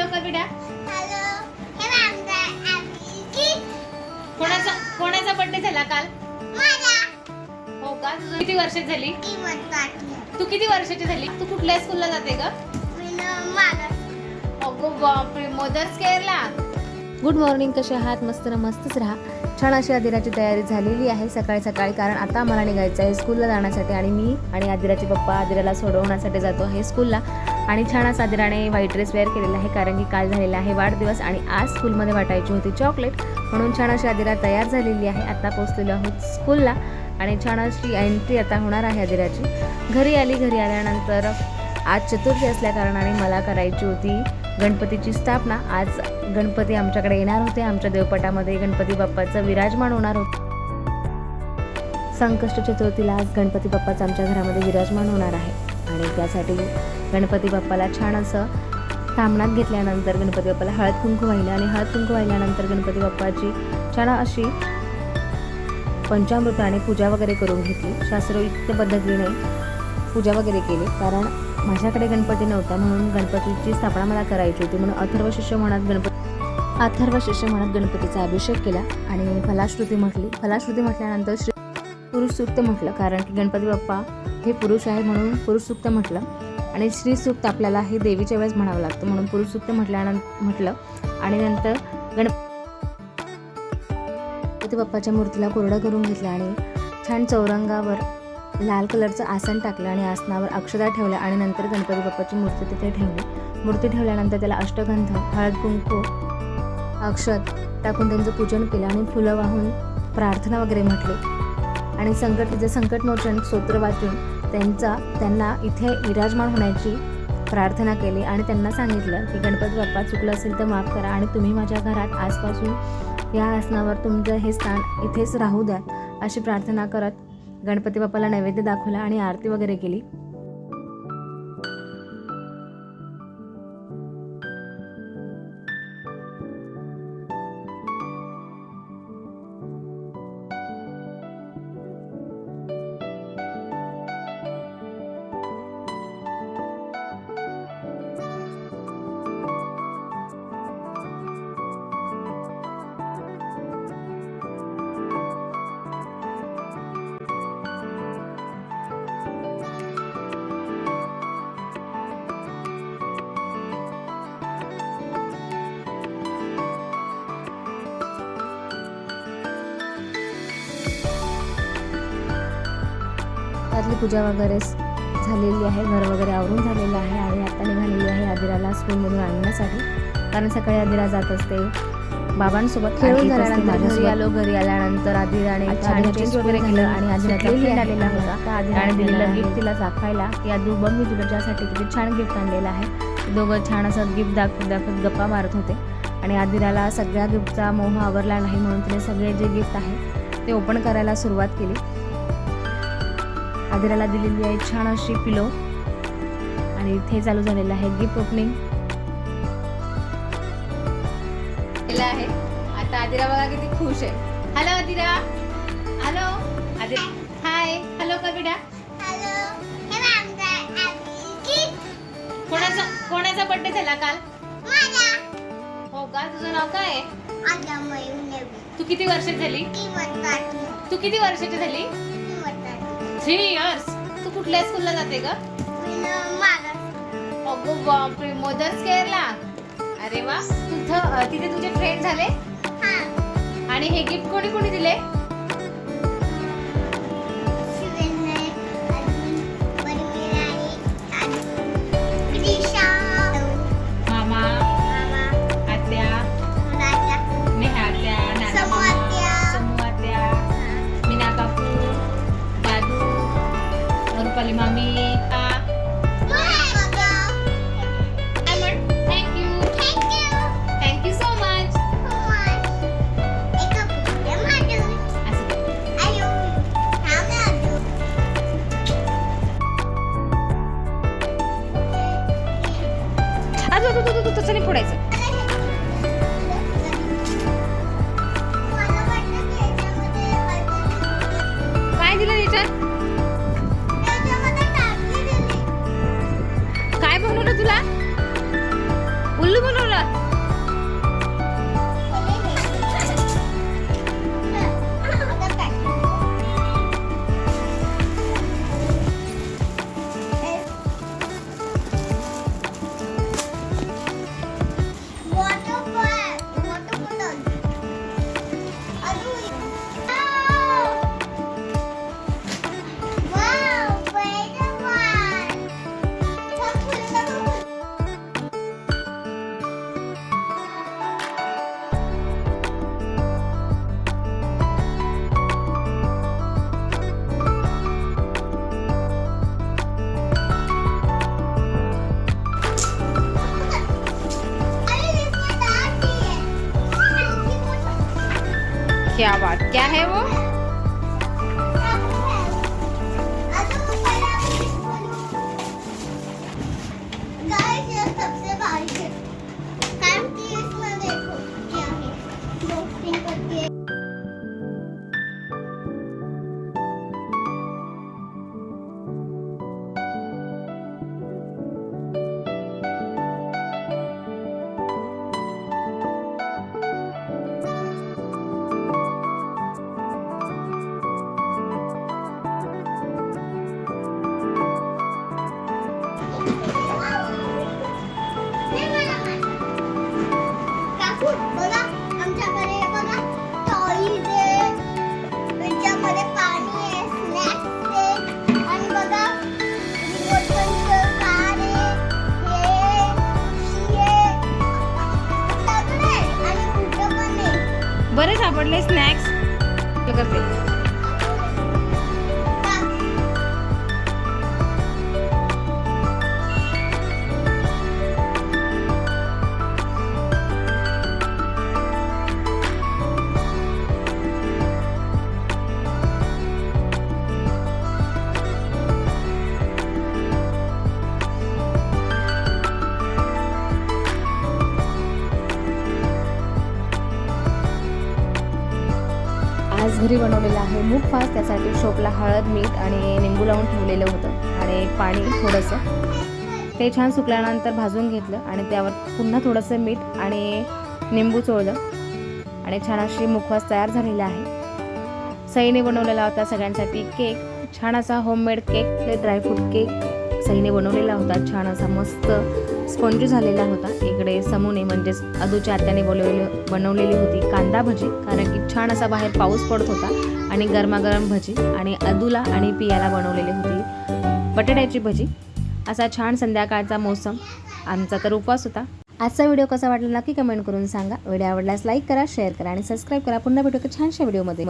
Hello कर बेटा हे कोणाचा कोणाचा बर्थडे झाला काल? माझा. हो का? तुझं किती वर्षाची झाली? तू किती वर्षाची झाली? तू कुठल्या स्कूलला जाते ग? मागं अगो बापरे मदर्स केअरला गुड मॉर्निंग कसे आहात? मस्त ना मस्तच राहा. छान अशी आदिराची तयारी झालेली आहे सकाळी सकाळी कारण आता मला निघायचं आहे स्कूलला जाण्यासाठी आणि मी आणि आदिराचे पप्पा आदिराला सोडवण्यासाठी जातो आहे स्कूलला आणि छान असा आदिराने व्हाईट ड्रेस वेअर केलेला आहे कारण की काल झालेला आहे वाढदिवस आणि आज स्कूलमध्ये वाटायची होती चॉकलेट म्हणून छान अशी आदिरा तयार झालेली आहे. आता पोचलेलो आहोत स्कूलला आणि छान अशी एंट्री आता होणार आहे आदिराची घरी आली घरी आल्यानंतर आज चतुर्थी असल्या कारणाने मला करायची होती गणपतीची स्थापना. आज गणपती आमच्याकडे येणार होते. आमच्या देवपटामध्ये गणपती बाप्पाचं विराजमान होणार होतं. संकष्ट चतुर्थीला आज गणपती बाप्पाचं आमच्या घरामध्ये विराजमान होणार आहे. आणि त्यासाठी गणपती बाप्पाला छान असं सामनात घेतल्यानंतर गणपती बाप्पाला हळद कुंकू वाहिलं आणि हळद कुंकू वाहिल्यानंतर गणपती बाप्पाची छान अशी पंचामृताने पूजा वगैरे करून घेतली. शास्त्रोक्त पद्धतीने पूजा वगैरे केली. कारण माझ्याकडे गणपती नव्हता म्हणून गणपतीची स्थापना मला करायची होती म्हणून अथर्व शिष्य म्हणत गणपती अथर्व शिष्य म्हणत गणपतीचा अभिषेक केला आणि फलाश्रुती म्हटली. फलाश्रुती म्हटल्यानंतर श्री पुरुषसूक्त म्हटलं. कारण की गणपती बाप्पा हे पुरुष आहे म्हणून पुरुषसूक्त म्हटलं. आणि श्री सूक्त आपल्याला हे देवीच्या वेळेस म्हणावं लागतं. म्हणून पुरुष सूक्त म्हटल्यानंतर म्हटलं. आणि नंतर गणपती बाप्पाच्या मूर्तीला कोरडं करून घेतलं आणि छान चौरंगावर लाल कलरचं आसन टाकलं आणि आसनावर अक्षता ठेवल्या आणि नंतर गणपती बाप्पाची मूर्ती तिथे ठेवली. मूर्ती ठेवल्यानंतर त्याला अष्टगंध हळद कुंकू अक्षत टाकून त्यांचं पूजन केलं आणि फुलं वाहून प्रार्थना वगैरे म्हटली. आणि संकट तिचं संकटमोचन स्तोत्र वाचून त्यांचा त्यांना इथे विराजमान होण्याची प्रार्थना केली आणि त्यांना सांगितलं की गणपती बाप्पा चुकलं असेल तर माफ करा आणि तुम्ही माझ्या घरात आजपासून या आसनावर तुमचं हे स्थान इथेच राहू द्या अशी प्रार्थना करत गणपती बाप्पाला नैवेद्य दाखवला आणि आरती वगैरे केली. त्यातली पूजा वगैरे झालेली आहे घर वगैरे आवरून झालेलं आहे आणि आता निघालेली आहे आदिराला स्कूलमधून आणण्यासाठी. कारण सकाळी आदिरा जात असते बाबांसोबत खेळून झाल्यानंतर घरी आलो घरी आल्यानंतर आदिराने छान चेंज वगैरे केलं. आणि आदिराचा फ्रेंड. आलेला होता. आदिराने दिलेलं गिफ्ट. तिला दाखवायला. की आदू बघ मी तुझ्यासाठी किती छान गिफ्ट आणलेलं आहे. दोघं छान असं गिफ्ट दाखवत दाखवत गप्पा मारत होते. आणि आदिराला सगळ्या गिफ्टचा मोह आवरला नाही म्हणून तिने सगळे जे गिफ्ट आहे ते ओपन करायला सुरुवात केली. आदिराला दिलेली आहे छान अशी पिलो. आणि इथे चालू झालेलं आहे गिफ्ट ओपनिंग. आहे. आता आदिरा बघा किती खुश आहे. Hello Aadira. Hello Aadira. Hi hello कर बेटा हे कोणाचा कोणाचा बर्थडे झाला काल? माझा हो का? तुझं नाव काय आहे? तू किती वर्षाची झाली? तू किती वर्षाची झाली? थ्री इयर्स तू कुठल्या स्कूलला जाते ग? अगो बापरे मदर्स केअरला अरे वा. तुझं तिथे तुझे फ्रेंड झाले? हा. आणि हे गिफ्ट कोणी कोणी दिले? क्या बात क्या है वो? करते बनवलेलं आहे. मूग फास त्यासाठी शोपला हळद मीठ आणि निंबू लावून ठेवलेलं होतं. आणि पाणी थोडंसं. ते छान सुकल्यानंतर भाजून घेतलं आणि त्यावर पुन्हा थोडंसं मीठ आणि निंबू चोळलं. आणि छान अशी मुखवास तयार झालेला आहे. सईने बनवलेला होता सगळ्यांसाठी केक. छान असा होममेड केक ते ड्रायफ्रूट केक सईने बनवलेला होता. छान असा मस्त स्पंज झालेला होता. इकडे समूने म्हणजेच अदूच्या आत्याने बोलवले बनवलेली होती कांदा भजी. कारण की छान असा बाहेर पाऊस पडत होता आणि गरमागरम भजी. आणि अदूला आणि पियाला बनवलेली होती बटाट्याची भजी. असा छान संध्याकाळचा मोसम. आमचा तर उपवास होता. आजचा व्हिडिओ कसा वाटला नक्की कमेंट करून सांगा. व्हिडिओ आवडल्यास लाईक करा शेअर करा आणि सबस्क्राईब करा. पुन्हा भेटू एका छानशा व्हिडिओमध्ये.